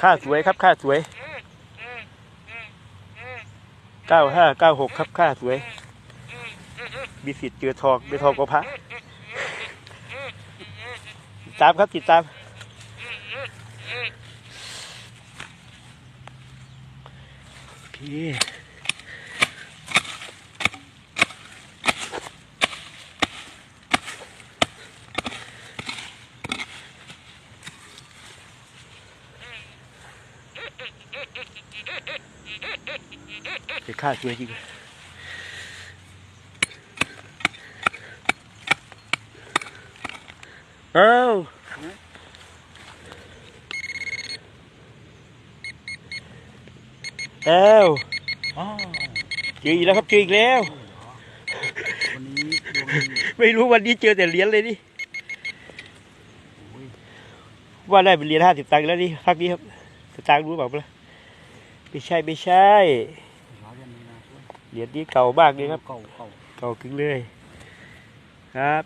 ค่าสวยครับ ค่าสวยเก้าห้าเก้าหกครับ ค่าสวยมีสิทธิ์เจอทองไม่ทองกพระติดตามครับติดตามพี่ จะค่าสวยจริงเอ้าเอ้าอ๋อเจออีกแล้วครับเจออีกแล้ววันนี้ดวงดีไม่รู้วันนี้เจอแต่เหรียญเลยนี่โอ้ยว่าได้เป็นเหรียญห้าสิบตังค์แล้วนี่พักนี้ครับสตางค์รู้เปล่าล่ะ ไม่ใช่ไม่ใช่ร้ายวันนี้นะช่วยเหรียญนี้เก่ามากเลยครับ เก่าเก่าเก่าครึ่งเลย ครับ